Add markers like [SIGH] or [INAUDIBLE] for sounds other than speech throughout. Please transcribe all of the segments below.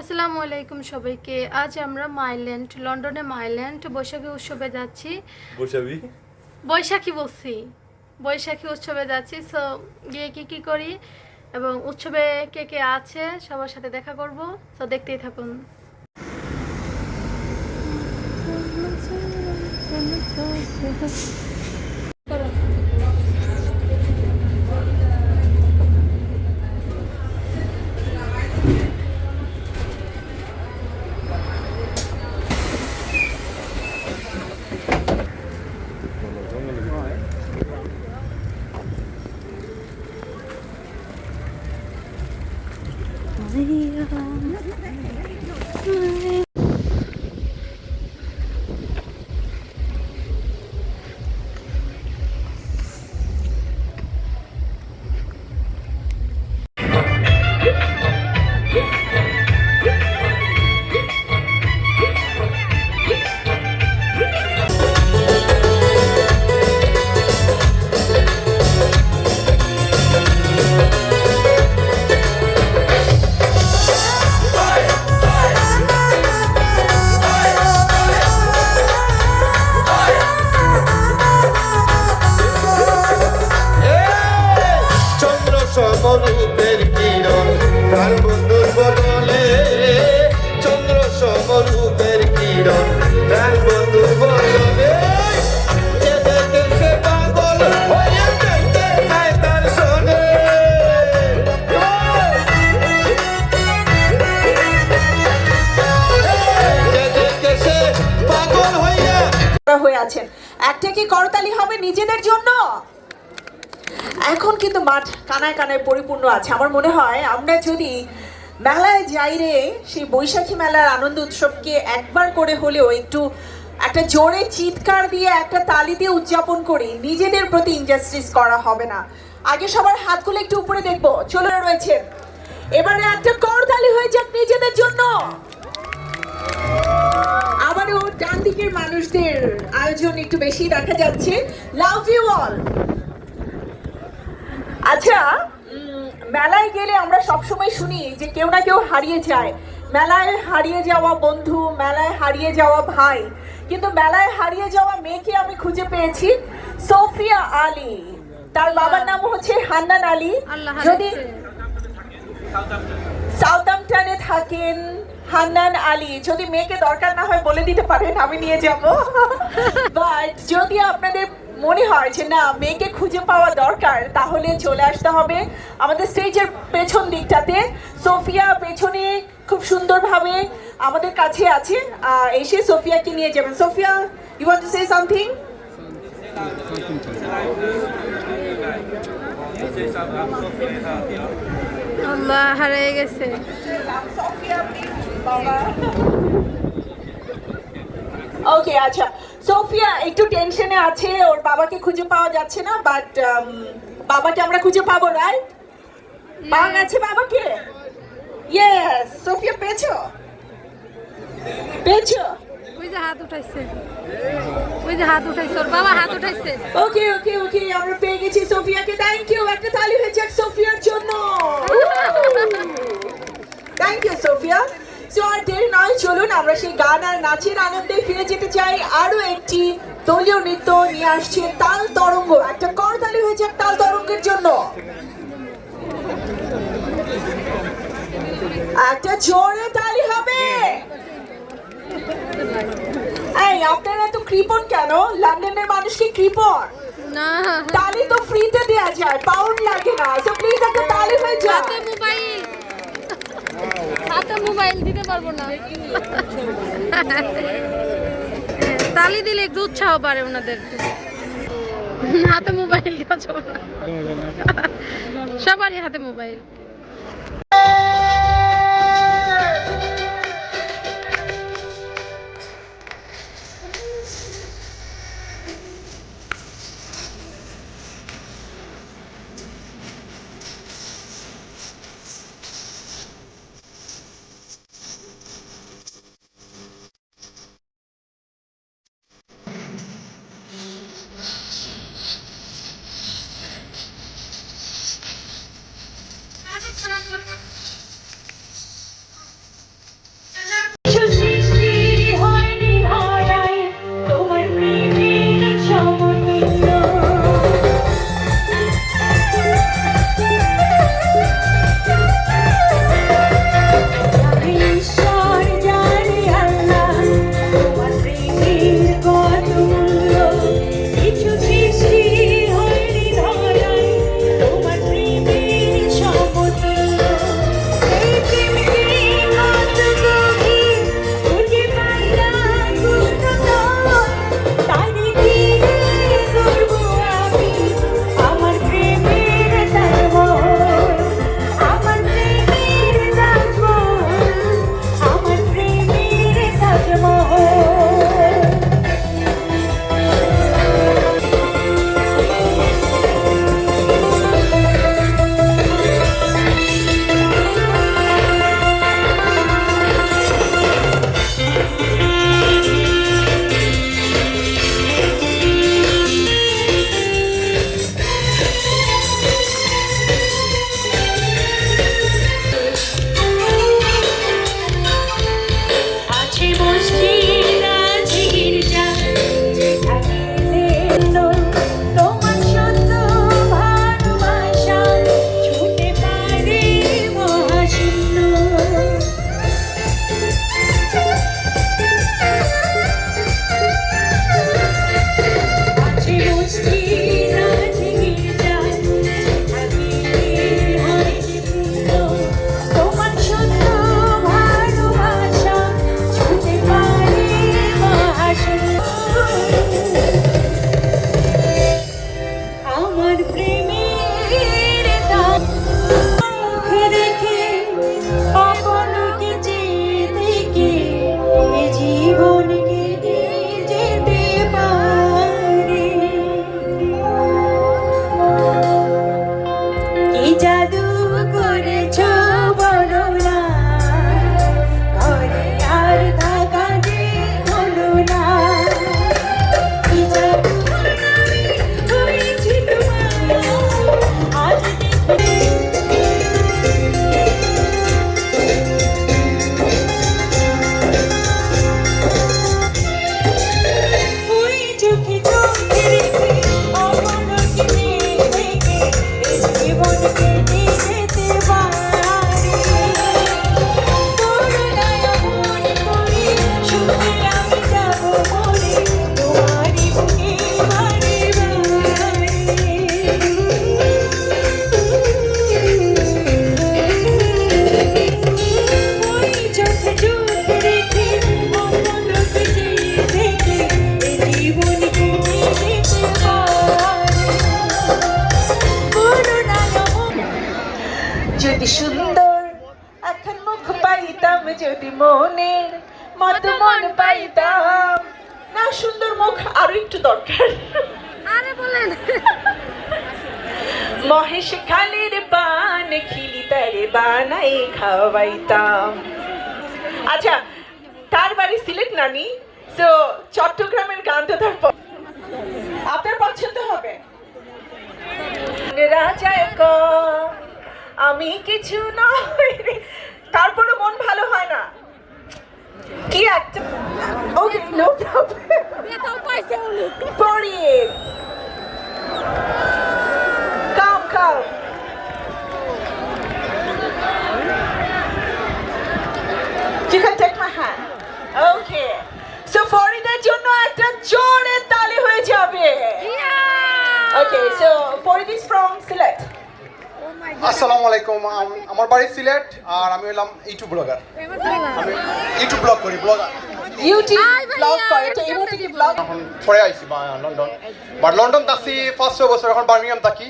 আসসালামু আলাইকুম সবাইকে। আজ আমরা মাইল্যান্ড লন্ডনে মাইল্যান্ড বৈশাখী উৎসবে যাচ্ছি। বসাবি বৈশাখী বলছি। বৈশাখী উৎসবে যাচ্ছি সো গিয়ে কি কি করি এবং উৎসবে কে কে আছে সবার সাথে দেখা করব সো দেখতেই থাকুন। চন্দ্র [LAUGHS] বদলে চন্দ্র সমরূপের কিরণ হয়ে আছেন। একটা কি করতালি হবে নিজেদের জন্য? এখন কিন্তু মাঠ কানায় কানায় পরিপূর্ণ আছে। আমার মনে হয় আমরা যদি মেলায় যাই রে, সেই বৈশাখী মেলার আনন্দ উৎসবকে একবার করে হলেও একটু, একটা জোরে চিৎকার দিয়ে, একটা তালি দিয়ে উদযাপন করি, নিজেদের প্রতি ইনজাস্টিস করা হবে না। আগে সবার হাতগুলো একটু উপরে দেখব চলে রয়েছে। এবারে একটা করতালি হয়ে যাক নিজেদের জন্য। আবারও ডান দিকের মানুষদের আয়োজন একটু বেশি দেখা যাচ্ছে। লাভ ইউ অল আচ্ছা মেলায় গেলে আমরা সবসময় শুনি যে কেউ না কেউ হারিয়ে যায়। মেলায় হারিয়ে যাওয়া বন্ধু মেলায় হারিয়ে যাওয়া ভাই। কিন্তু মেলায় হারিয়ে যাওয়া মেয়েকে আমি খুঁজে পেয়েছি সোফিয়া আলী। তার বাবার নাম হচ্ছে হান্নান আলী। যদি হাফেজ। সাউথাম্পটনে থাকেন হান্নান আলী যদি মেয়েকে দরকার না হয় বলে দিতে পারেন আমি নিয়ে যাব। [LAUGHS] বাট যদি আপনাদের মনে হয় যে না মেয়েকে খুঁজে পাওয়া দরকার তাহলে চলে আসতে হবে আমাদের স্টেজের পেছন দিকটাতে। সোফিয়া পেছনে খুব সুন্দরভাবে আমাদের কাছে আছে এসে সোফিয়াকে নিয়ে যাবেন। Sophia you want to say something আল্লাহ হারিয়ে গেছে। ওকে আচ্ছা। সোফিয়া একটু টেনশনে আছে ওর বাবাকে খুঁজে পাওয়া যাচ্ছে না বাট বাবাকে আমরা খুঁজে পাবো রাইট পাওয়া গেছে বাবাকে? ইয়েস সোফিয়া পেয়েছ? পেয়েছ? ওই যে হাত উঠাইছে। ওই যে হাত উঠাইছে ওর বাবা হাত উঠাইছে। ওকে ওকে ওকে আমরা পেয়ে গেছি সোফিয়াকে। থ্যাংক ইউ একটা তালি হয়ে যাক সোফিয়ার জন্য। Thank you Sophia. সো আর দেরি নয় চলুন আমরা সেই গান আর নাচের আনন্দে ফিরে যেতে চাই। আরও একটি দলীয় নৃত্য নিয়ে আসছে তাল তরঙ্গ। একটা করতালি হয়ে যাক তাল তরঙ্গের জন্য। একটা জোরে তালি হবে। এই আপনারা তো কৃপণ কেন? লন্ডনের মানুষ কি কৃপণ। না। তালি তো ফ্রিতে দেয়া যায় পাউন্ড লাগে না। সো প্লিজ একটা তালি হয়ে যাক। হাতে মোবাইল। হাতে মোবাইল পারব না। তালি দিলে একটু উৎসাহ পারে ওনাদের। হাতে মোবাইল সবারই হাতে মোবাইল। খাওয়াইতাম আচ্ছা তার বাড়ি সিলেট নানি তো চট্টগ্রামের গানটা তার আপনার পছন্দ হবে। রাজায় ক, আমি কিছু না তারপরে মন ভালো হয় না। কি একটা, ওকে নো বেতাও পাইছে উনি Forty-eight. Come, come. You can take my hand. Okay. So ফরিদের জন্য একটা জোরে তালি হয়ে যাবে Okay, so Farid is from. আসসালামু আলাইকুম আমার বাড়ি সিলেট আর আমি হলাম ইউটিউব ব্লগার আমি ইউটিউব ব্লগ করি ব্লগার vlog করে তো এখন পরে আইছি লন্ডন। বাট লন্ডন ছয় বছর এখন বার্মিংহাম থাকি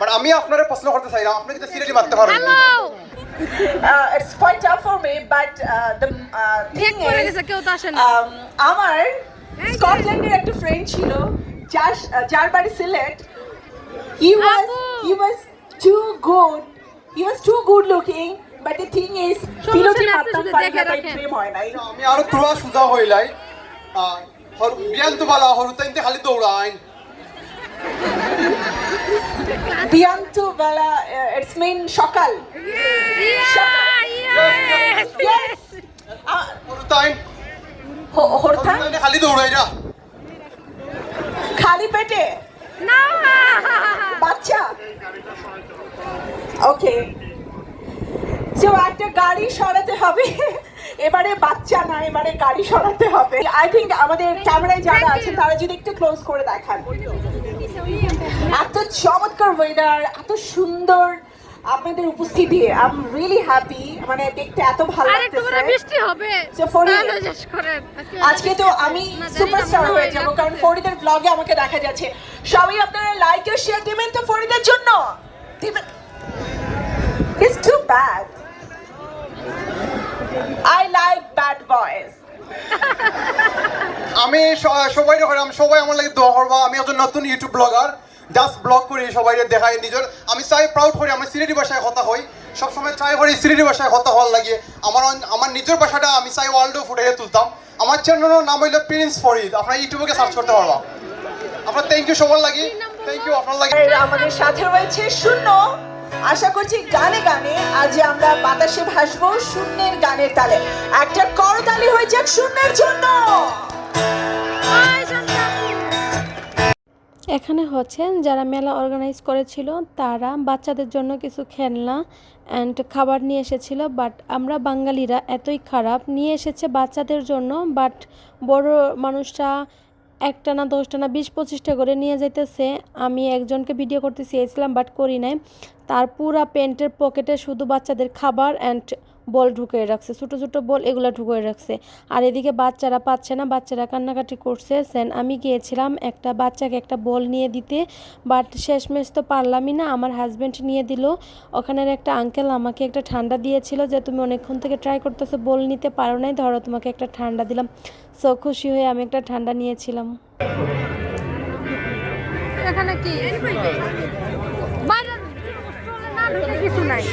বাট আমি আপনার প্রশ্ন করতে চাইলাম আপনি কিন্তু সিলেটি মারতে পারবেন না। Hello uh, it's quite tough for me, but uh, the uh, thing is, um, আমার স্কটল্যান্ডের একটা ফ্রেন্ড ছিল যার যার বাড়ি Sylhet was too good looking but the thing is ফিলোটি নেই, আপনি মারতাম শুধু পারি দেখে না তাই রাখেন। প্রেম হয় নাই। আমি আরও তুরা সুজা হইলাই হর বিয়ান বালা হরু তাইতে খালি দৌড়াইন। দিয়ান্তু বেলা ইটস মিন সকাল। খালি দৌড়াই না খালি পেটে না বাচ্চা ওকে সো একটা গাড়ি সরাতে হবে। এবারে বাচ্চা না এবারে গাড়ি সরাতে হবে। আই থিঙ্ক আমাদের ক্যামেরায় যারা আছেন তারা যদি একটু ক্লোজ করে দেখান। এত চমৎকার ওয়েদার এত সুন্দর আপনাদের উপস্থিতি। আই এম রিয়েলি হ্যাপি মানে দেখতে এত ভালো লাগতেছে। বৃষ্টি হবে। আজকে তো আমি সুপারস্টার হয়ে যাব। কারণ ফরিদের ব্লগে আমাকে দেখা যাচ্ছে। সবাই আপনারা লাইক ও শেয়ার দিবেন তো ফরিদের জন্য। দিবেন। It's too bad I like bad boys আমি সবাই হইলাম সবাই আমার লাগে দোয়া করবা। আমি একজন নতুন ইউটিউব ব্লগার জাস্ট ব্লগ করি সবাই দেখাই নিজের। আমি চাই প্রাউড করি আমি সিলেটি ভাষায় কথা হই। সবসময় ট্রাই করি সিলেটি ভাষায় কথা হওয়ার লাগে। আমার আমার নিজের ভাষাটা আমি চাই ওয়ার্ল্ডও ফুটে তুলতাম। আমার চ্যানেলের নাম হইল প্রিন্স ফরিদ আপনার ইউটিউবে সার্চ করতে পারবা। আপনার থ্যাংক ইউ সবার লাগি। থ্যাংক ইউ আপনার লাগে। আমাদের সাথে রয়েছে শূন্য। আশা করছি গানে গানে আজ আমরা বাতাসে ভাসবো শূন্যের গানের তালে। একটা করতালি হয়ে যাক শূন্যের জন্য। এখানে হচ্ছেন যারা মেলা অর্গানাইজ করেছিল, তারা বাচ্চাদের জন্য কিছু খেলনা অ্যান্ড খাবার নিয়ে এসেছিল বাট আমরা বাঙালিরা এতই খারাপ, নিয়ে এসেছে বাচ্চাদের জন্য বাট বড় মানুষরা একটা না দশটা না বিশ পঁচিশটা করে নিয়ে যাইতেছে। আমি একজনকে ভিডিও করতে চেয়েছিলাম বাট করি নাই। তার পুরা প্যান্টের পকেটে শুধু বাচ্চাদের খাবার অ্যান্ড বল ঢুকিয়ে রাখছে। ছোটো ছোটো বল এগুলো ঢুকিয়ে রাখছে। আর এদিকে বাচ্চারা পাচ্ছে না, বাচ্চারা কান্নাকাটি করছে। সেন, আমি গিয়েছিলাম একটা বাচ্চাকে একটা বল নিয়ে দিতে বাট শেষমেশ তো পারলামই না। আমার হাজব্যান্ড নিয়ে দিল। ওখানের একটা আঙ্কেল আমাকে একটা ঠান্ডা দিয়েছিল যে, তুমি অনেকক্ষণ থেকে ট্রাই করতেছো, বল নিতে পারো নাই, ধরো তোমাকে একটা ঠান্ডা দিলাম। সো খুশি হয়ে আমি একটা ঠান্ডা নিয়েছিলাম। এখানে কি? কিছু নাই।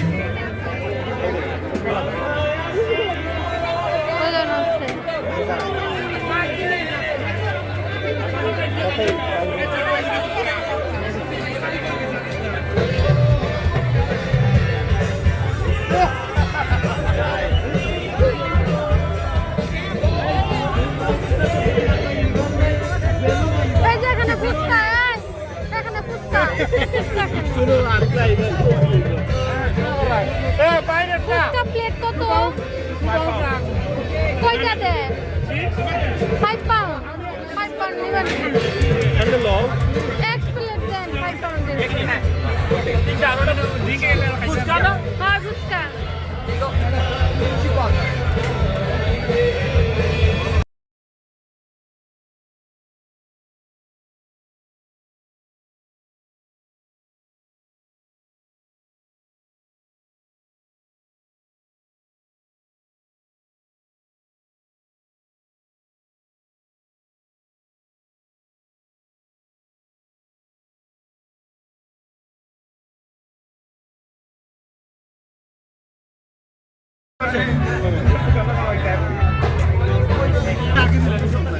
Thank যে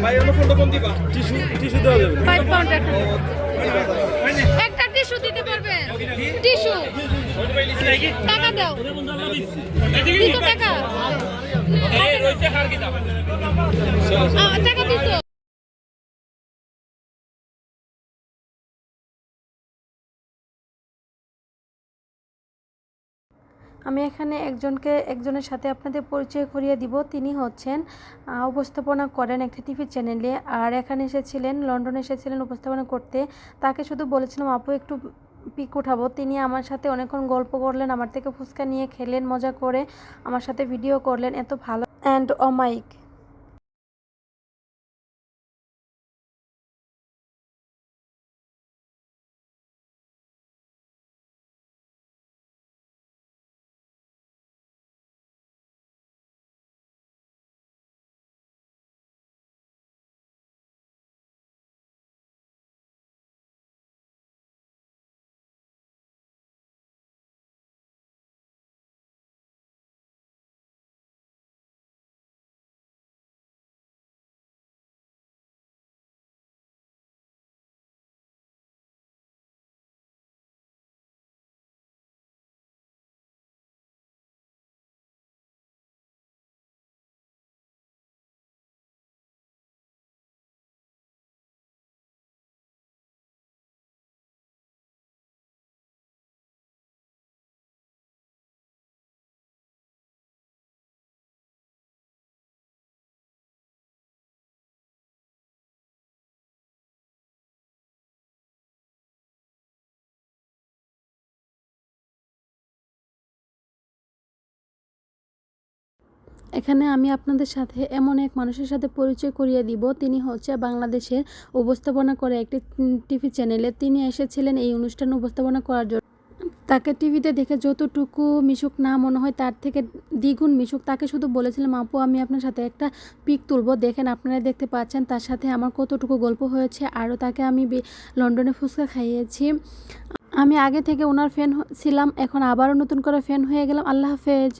ভাই অন্য ফোনটা কোন দিবা। টিস্যু টিস্যু দেওয়া যাবে। 5 পাউন্ড একটা। একটা টিস্যু দিতে পারবে। টিস্যু। টাকা দাও। দিছো টাকা? টাকা দিছো? আমি এখানে একজনকে, একজনের সাথে আপনাদের পরিচয় করিয়ে দিব। তিনি হচ্ছেন উপস্থাপনা করেন একটি টিভি চ্যানেলে। আর এখানে এসেছিলেন, লন্ডনে এসেছিলেন উপস্থাপনা করতে। তাকে শুধু বলেছিলাম, আপু, একটু পিক উঠাবো। তিনি আমার সাথে অনেকক্ষণ গল্প করলেন, আমার থেকে ফুচকা নিয়ে খেলেন, মজা করে আমার সাথে ভিডিও করলেন। এত ভালো। অ্যান্ড অমাইক এখানে আমি আপনাদের সাথে এমন এক মানুষের সাথে পরিচয় করিয়ে দিব। তিনি হচ্ছে বাংলাদেশের উপস্থাপনা করে একটি টিভি চ্যানেলে তিনি এসেছিলেন এই অনুষ্ঠান উপস্থাপনা করার জন্য। তাকে টিভিতে দেখে যতটুকু মিশুক না মনে হয় তার থেকে দ্বিগুণ মিশুক। তাকে শুধু বলেছিলাম, আপু, আমি আপনার সাথে একটা পিক তুলবো। দেখেন আপনারা দেখতে পাচ্ছেন তার সাথে আমার কতটুকু গল্প হয়েছে। আরও তাকে আমি লন্ডনে ফুচকা খাইয়েছি। আমি আগে থেকে ওনার ফ্যান ছিলাম, এখন আবারও নতুন করে ফ্যান হয়ে গেলাম। আল্লাহ হাফেজ।